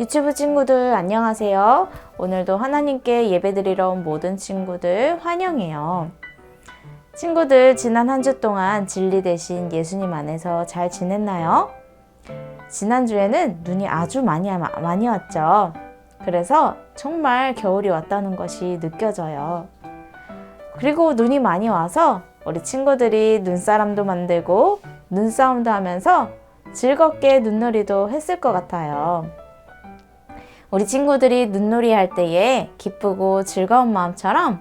유튜브 친구들 안녕하세요. 오늘도 하나님께 예배드리러 온 모든 친구들 환영해요. 친구들 지난 한 주 동안 진리 대신 예수님 안에서 잘 지냈나요? 지난주에는 눈이 아주 많이, 많이 왔죠. 그래서 정말 겨울이 왔다는 것이 느껴져요. 그리고 눈이 많이 와서 우리 친구들이 눈사람도 만들고 눈싸움도 하면서 즐겁게 눈놀이도 했을 것 같아요. 우리 친구들이 눈놀이 할 때에 기쁘고 즐거운 마음처럼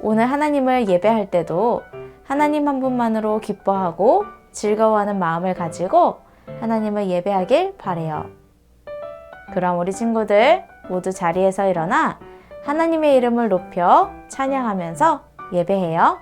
오늘 하나님을 예배할 때도 하나님 한 분만으로 기뻐하고 즐거워하는 마음을 가지고 하나님을 예배하길 바래요. 그럼 우리 친구들 모두 자리에서 일어나 하나님의 이름을 높여 찬양하면서 예배해요.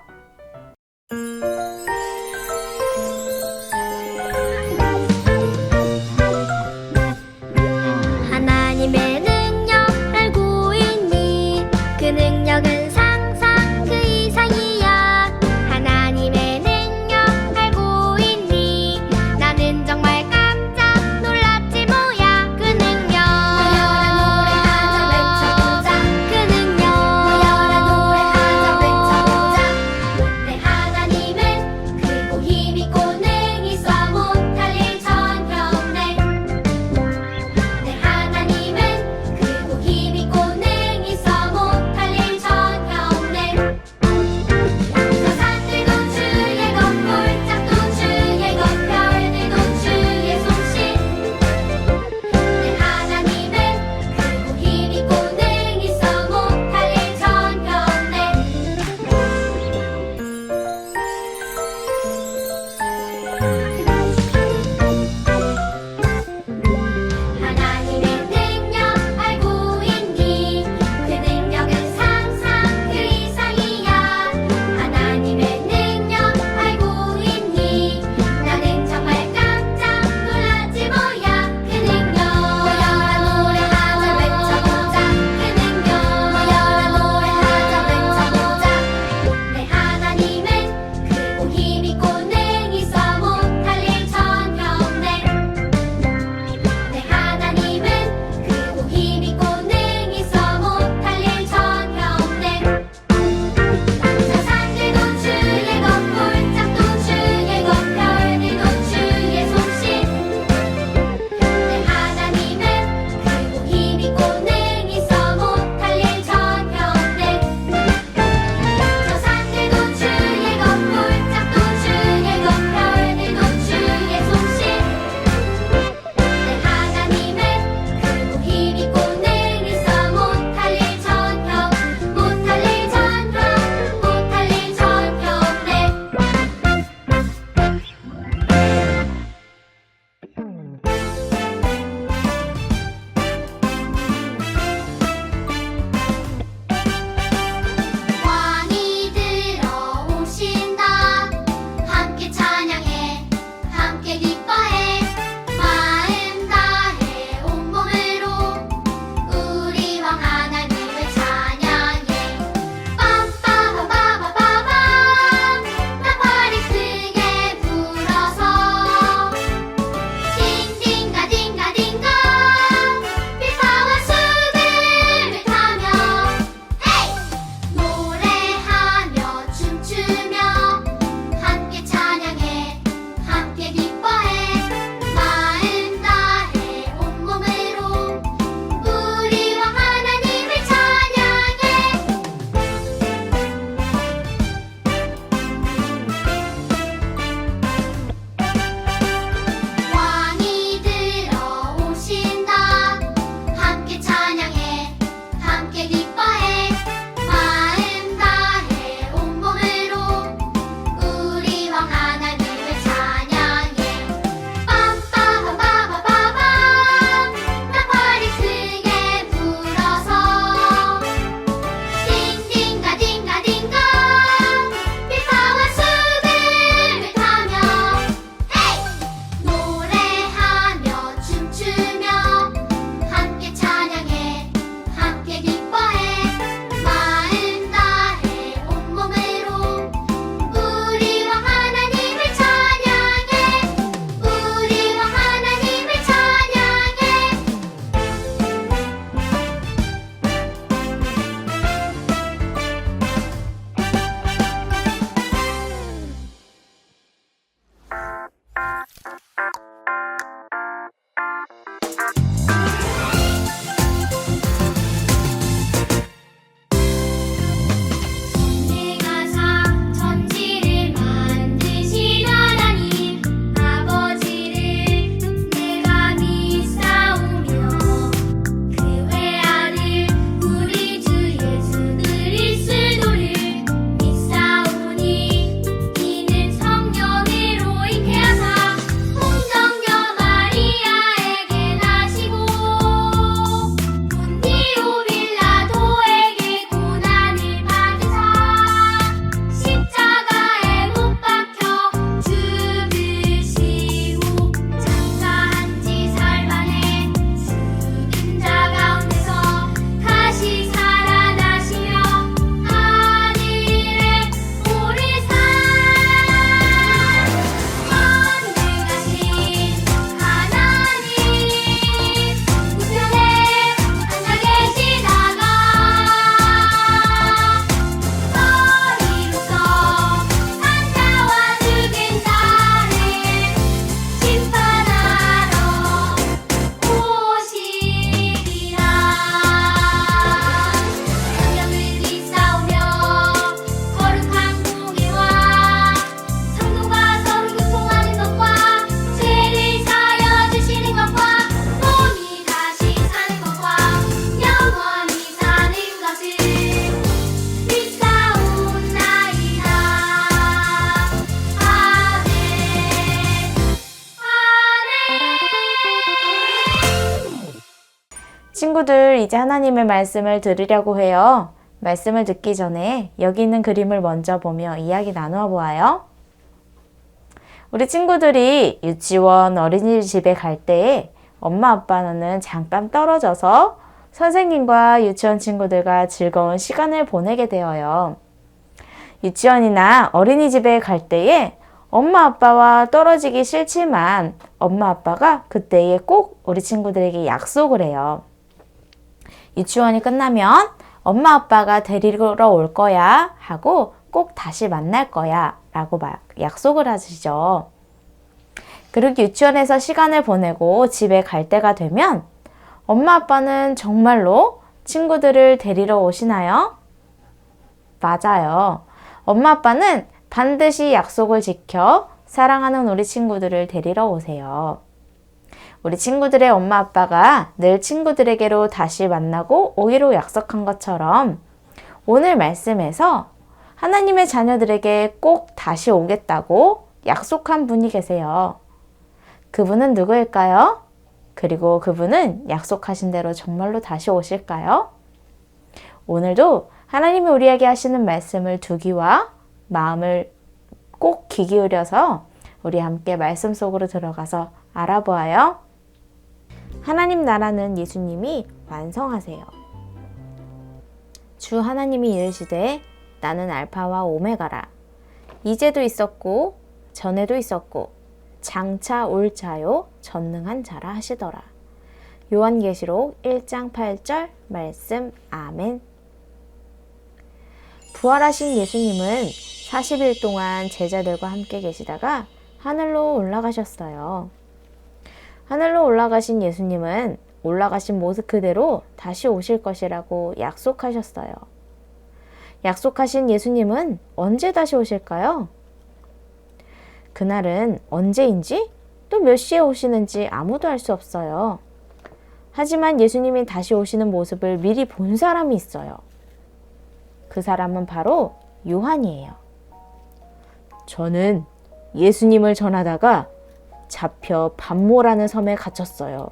이제 하나님의 말씀을 들으려고 해요. 말씀을 듣기 전에 여기 있는 그림을 먼저 보며 이야기 나누어 보아요. 우리 친구들이 유치원, 어린이집에 갈 때에 엄마 아빠는 잠깐 떨어져서 선생님과 유치원 친구들과 즐거운 시간을 보내게 되어요. 유치원이나 어린이집에 갈 때에 엄마 아빠와 떨어지기 싫지만 엄마 아빠가 그때에 꼭 우리 친구들에게 약속을 해요. 유치원이 끝나면 엄마 아빠가 데리러 올 거야 하고 꼭 다시 만날 거야 라고 막 약속을 하시죠. 그리고 유치원에서 시간을 보내고 집에 갈 때가 되면 엄마 아빠는 정말로 친구들을 데리러 오시나요? 맞아요. 엄마 아빠는 반드시 약속을 지켜 사랑하는 우리 친구들을 데리러 오세요. 우리 친구들의 엄마 아빠가 늘 친구들에게로 다시 만나고 오기로 약속한 것처럼 오늘 말씀에서 하나님의 자녀들에게 꼭 다시 오겠다고 약속한 분이 계세요. 그분은 누구일까요? 그리고 그분은 약속하신 대로 정말로 다시 오실까요? 오늘도 하나님이 우리에게 하시는 말씀을 두기와 마음을 꼭 귀 기울여서 우리 함께 말씀 속으로 들어가서 알아보아요. 하나님 나라는 예수님이 완성하세요. 주 하나님이 이르시되 나는 알파와 오메가라. 이제도 있었고 전에도 있었고 장차 올 자요 전능한 자라 하시더라. 요한계시록 1장 8절 말씀 아멘. 부활하신 예수님은 40일 동안 제자들과 함께 계시다가 하늘로 올라가셨어요. 하늘로 올라가신 예수님은 올라가신 모습 그대로 다시 오실 것이라고 약속하셨어요. 약속하신 예수님은 언제 다시 오실까요? 그날은 언제인지 또 몇 시에 오시는지 아무도 알 수 없어요. 하지만 예수님이 다시 오시는 모습을 미리 본 사람이 있어요. 그 사람은 바로 요한이에요. 저는 예수님을 전하다가 잡혀 반모라는 섬에 갇혔어요.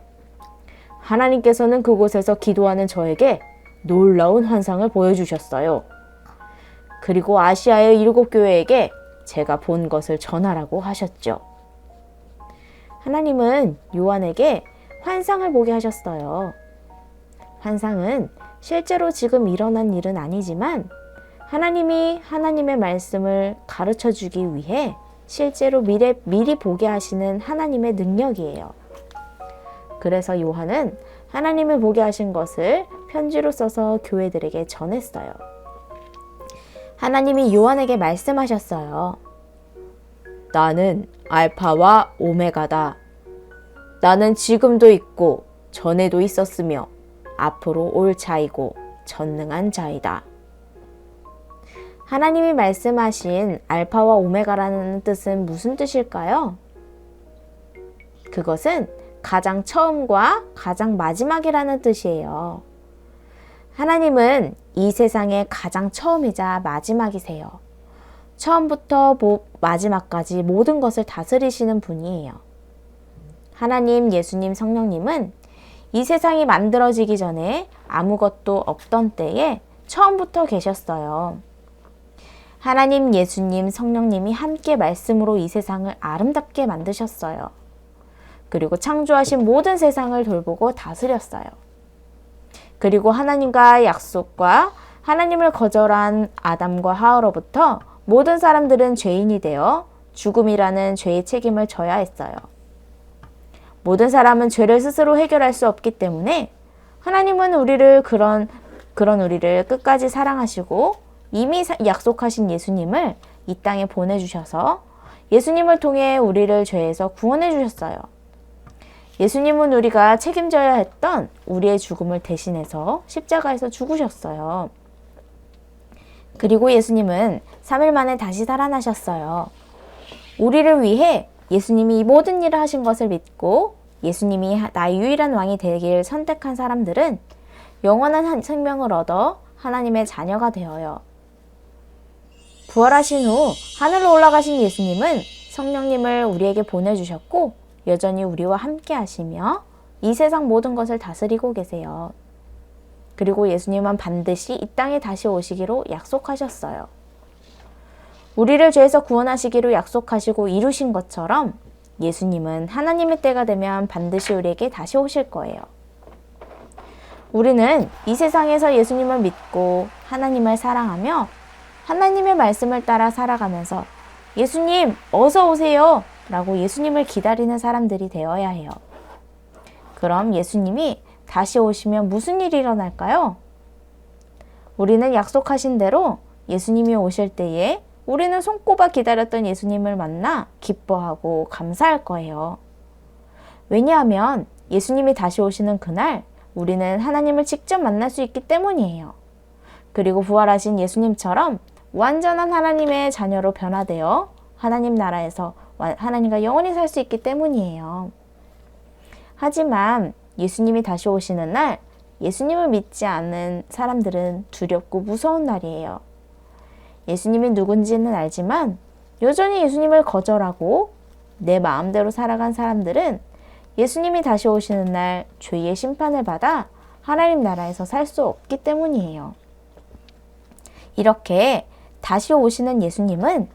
하나님께서는 그곳에서 기도하는 저에게 놀라운 환상을 보여주셨어요. 그리고 아시아의 일곱 교회에게 제가 본 것을 전하라고 하셨죠. 하나님은 요한에게 환상을 보게 하셨어요. 환상은 실제로 지금 일어난 일은 아니지만 하나님이 하나님의 말씀을 가르쳐 주기 위해 실제로 미래, 미리 보게 하시는 하나님의 능력이에요. 그래서 요한은 하나님을 보게 하신 것을 편지로 써서 교회들에게 전했어요. 하나님이 요한에게 말씀하셨어요. 나는 알파와 오메가다. 나는 지금도 있고 전에도 있었으며 앞으로 올 자이고 전능한 자이다. 하나님이 말씀하신 알파와 오메가라는 뜻은 무슨 뜻일까요? 그것은 가장 처음과 가장 마지막이라는 뜻이에요. 하나님은 이 세상의 가장 처음이자 마지막이세요. 처음부터 마지막까지 모든 것을 다스리시는 분이에요. 하나님, 예수님, 성령님은 이 세상이 만들어지기 전에 아무것도 없던 때에 처음부터 계셨어요. 하나님, 예수님, 성령님이 함께 말씀으로 이 세상을 아름답게 만드셨어요. 그리고 창조하신 모든 세상을 돌보고 다스렸어요. 그리고 하나님과 약속과 하나님을 거절한 아담과 하와로부터 모든 사람들은 죄인이 되어 죽음이라는 죄의 책임을 져야 했어요. 모든 사람은 죄를 스스로 해결할 수 없기 때문에 하나님은 우리를 그런 그런 우리를 끝까지 사랑하시고 이미 약속하신 예수님을 이 땅에 보내주셔서 예수님을 통해 우리를 죄에서 구원해 주셨어요. 예수님은 우리가 책임져야 했던 우리의 죽음을 대신해서 십자가에서 죽으셨어요. 그리고 예수님은 3일 만에 다시 살아나셨어요. 우리를 위해 예수님이 이 모든 일을 하신 것을 믿고 예수님이 나의 유일한 왕이 되길 선택한 사람들은 영원한 생명을 얻어 하나님의 자녀가 되어요. 부활하신 후 하늘로 올라가신 예수님은 성령님을 우리에게 보내주셨고 여전히 우리와 함께 하시며 이 세상 모든 것을 다스리고 계세요. 그리고 예수님은 반드시 이 땅에 다시 오시기로 약속하셨어요. 우리를 죄에서 구원하시기로 약속하시고 이루신 것처럼 예수님은 하나님의 때가 되면 반드시 우리에게 다시 오실 거예요. 우리는 이 세상에서 예수님을 믿고 하나님을 사랑하며 하나님의 말씀을 따라 살아가면서 예수님, 어서 오세요! 라고 예수님을 기다리는 사람들이 되어야 해요. 그럼 예수님이 다시 오시면 무슨 일이 일어날까요? 우리는 약속하신 대로 예수님이 오실 때에 우리는 손꼽아 기다렸던 예수님을 만나 기뻐하고 감사할 거예요. 왜냐하면 예수님이 다시 오시는 그날 우리는 하나님을 직접 만날 수 있기 때문이에요. 그리고 부활하신 예수님처럼 완전한 하나님의 자녀로 변화되어 하나님 나라에서 와- 하나님과 영원히 살 수 있기 때문이에요. 하지만 예수님이 다시 오시는 날 예수님을 믿지 않는 사람들은 두렵고 무서운 날이에요. 예수님이 누군지는 알지만 여전히 예수님을 거절하고 내 마음대로 살아간 사람들은 예수님이 다시 오시는 날 죄의 심판을 받아 하나님 나라에서 살 수 없기 때문이에요. 이렇게 다시 오시는 예수님은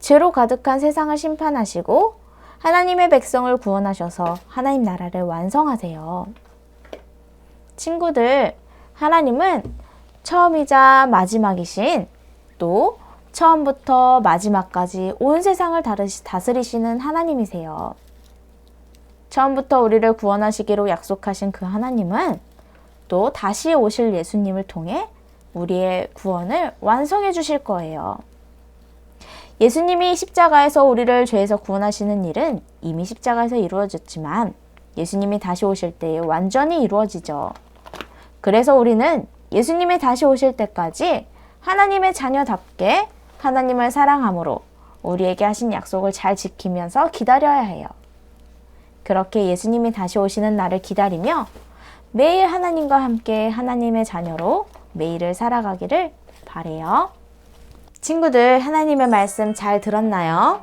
죄로 가득한 세상을 심판하시고 하나님의 백성을 구원하셔서 하나님 나라를 완성하세요. 친구들, 하나님은 처음이자 마지막이신 또 처음부터 마지막까지 온 세상을 다스리시는 하나님이세요. 처음부터 우리를 구원하시기로 약속하신 그 하나님은 또 다시 오실 예수님을 통해 우리의 구원을 완성해 주실 거예요. 예수님이 십자가에서 우리를 죄에서 구원하시는 일은 이미 십자가에서 이루어졌지만 예수님이 다시 오실 때에 완전히 이루어지죠. 그래서 우리는 예수님이 다시 오실 때까지 하나님의 자녀답게 하나님을 사랑함으로 우리에게 하신 약속을 잘 지키면서 기다려야 해요. 그렇게 예수님이 다시 오시는 날을 기다리며 매일 하나님과 함께 하나님의 자녀로 매일을 살아가기를 바래요. 친구들, 하나님의 말씀 잘 들었나요?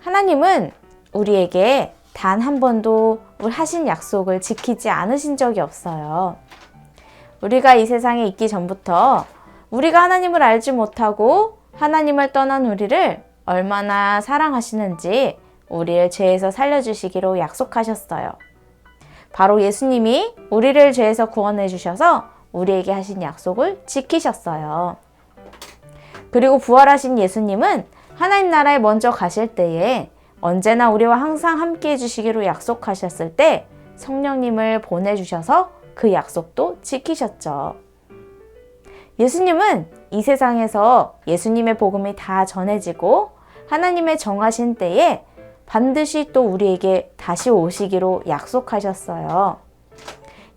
하나님은 우리에게 단 한 번도 하신 약속을 지키지 않으신 적이 없어요. 우리가 이 세상에 있기 전부터 우리가 하나님을 알지 못하고 하나님을 떠난 우리를 얼마나 사랑하시는지 우리를 죄에서 살려주시기로 약속하셨어요. 바로 예수님이 우리를 죄에서 구원해 주셔서 우리에게 하신 약속을 지키셨어요. 그리고 부활하신 예수님은 하나님 나라에 먼저 가실 때에 언제나 우리와 항상 함께 해주시기로 약속하셨을 때 성령님을 보내주셔서 그 약속도 지키셨죠. 예수님은 이 세상에서 예수님의 복음이 다 전해지고 하나님의 정하신 때에 반드시 또 우리에게 다시 오시기로 약속하셨어요.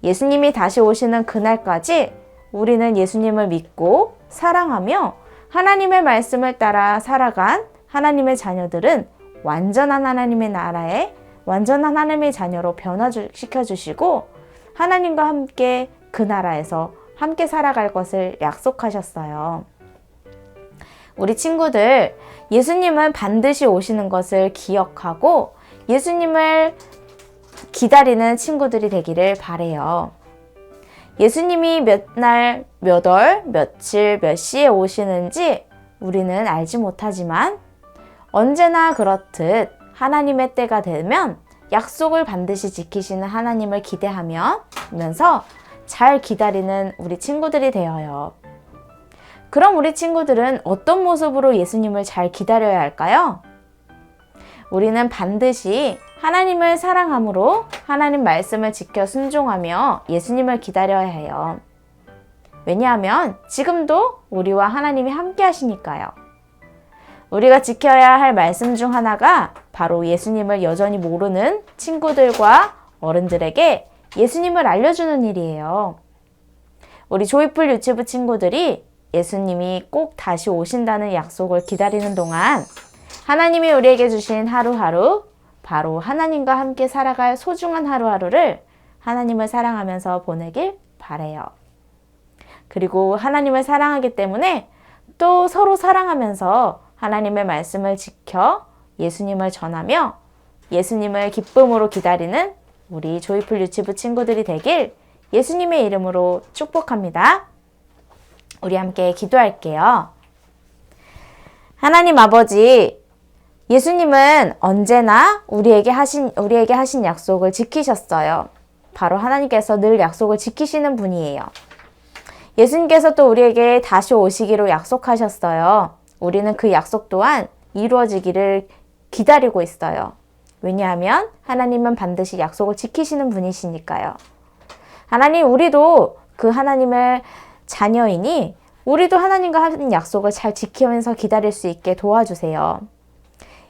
예수님이 다시 오시는 그날까지 우리는 예수님을 믿고 사랑하며 하나님의 말씀을 따라 살아간 하나님의 자녀들은 완전한 하나님의 나라에 완전한 하나님의 자녀로 변화시켜 주시고 하나님과 함께 그 나라에서 함께 살아갈 것을 약속하셨어요. 우리 친구들, 예수님은 반드시 오시는 것을 기억하고 예수님을 기다리는 친구들이 되기를 바래요. 예수님이 몇 날, 몇 월, 며칠, 몇 시에 오시는지 우리는 알지 못하지만 언제나 그렇듯 하나님의 때가 되면 약속을 반드시 지키시는 하나님을 기대하면서 잘 기다리는 우리 친구들이 되어요. 그럼 우리 친구들은 어떤 모습으로 예수님을 잘 기다려야 할까요? 우리는 반드시 하나님을 사랑함으로 하나님 말씀을 지켜 순종하며 예수님을 기다려야 해요. 왜냐하면 지금도 우리와 하나님이 함께 하시니까요. 우리가 지켜야 할 말씀 중 하나가 바로 예수님을 여전히 모르는 친구들과 어른들에게 예수님을 알려주는 일이에요. 우리 조이풀 유치부 친구들이 예수님이 꼭 다시 오신다는 약속을 기다리는 동안 하나님이 우리에게 주신 하루하루, 바로 하나님과 함께 살아갈 소중한 하루하루를 하나님을 사랑하면서 보내길 바래요. 그리고 하나님을 사랑하기 때문에 또 서로 사랑하면서 하나님의 말씀을 지켜 예수님을 전하며 예수님을 기쁨으로 기다리는 우리 조이풀 유치부 친구들이 되길 예수님의 이름으로 축복합니다. 우리 함께 기도할게요. 하나님 아버지, 예수님은 언제나 우리에게 하신, 우리에게 하신 약속을 지키셨어요. 바로 하나님께서 늘 약속을 지키시는 분이에요. 예수님께서 또 우리에게 다시 오시기로 약속하셨어요. 우리는 그 약속 또한 이루어지기를 기다리고 있어요. 왜냐하면 하나님은 반드시 약속을 지키시는 분이시니까요. 하나님, 우리도 그 하나님의 자녀이니 우리도 하나님과 하는 약속을 잘 지키면서 기다릴 수 있게 도와주세요.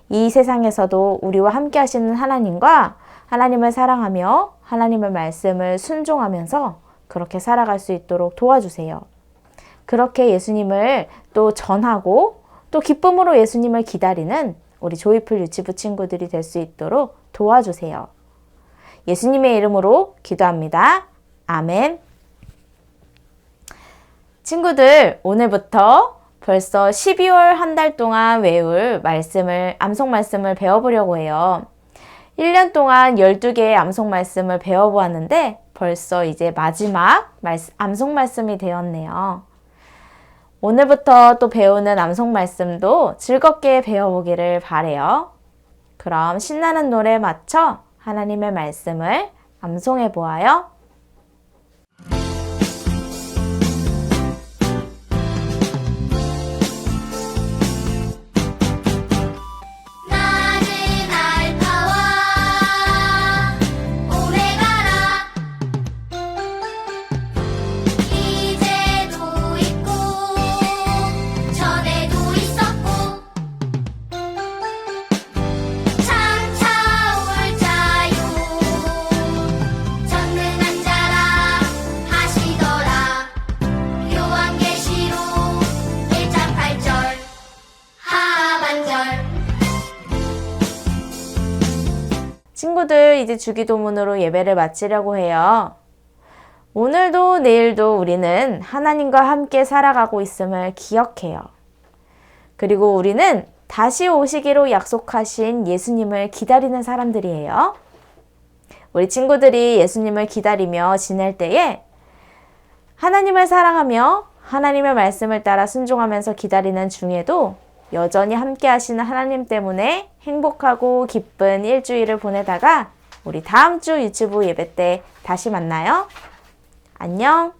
이 세상에서도 우리와 함께 하시는 하나님과 하나님을 사랑하며 하나님의 말씀을 순종하면서 그렇게 살아갈 수 있도록 도와주세요. 그렇게 예수님을 또 전하고 또 기쁨으로 예수님을 기다리는 우리 조이풀 유치부 친구들이 될 수 있도록 도와주세요. 예수님의 이름으로 기도합니다. 아멘. 친구들, 오늘부터 벌써 12월 한 달 동안 외울 말씀을, 암송 말씀을 배워보려고 해요. 1년 동안 12개의 암송 말씀을 배워보았는데 벌써 이제 마지막 말씀, 암송 말씀이 되었네요. 오늘부터 또 배우는 암송 말씀도 즐겁게 배워보기를 바래요. 그럼 신나는 노래에 맞춰 하나님의 말씀을 암송해 보아요. 이제 주기도문으로 예배를 마치려고 해요. 오늘도 내일도 우리는 하나님과 함께 살아가고 있음을 기억해요. 그리고 우리는 다시 오시기로 약속하신 예수님을 기다리는 사람들이에요. 우리 친구들이 예수님을 기다리며 지낼 때에 하나님을 사랑하며 하나님의 말씀을 따라 순종하면서 기다리는 중에도 여전히 함께 하시는 하나님 때문에 행복하고 기쁜 일주일을 보내다가 우리 다음 주 유튜브 예배 때 다시 만나요. 안녕.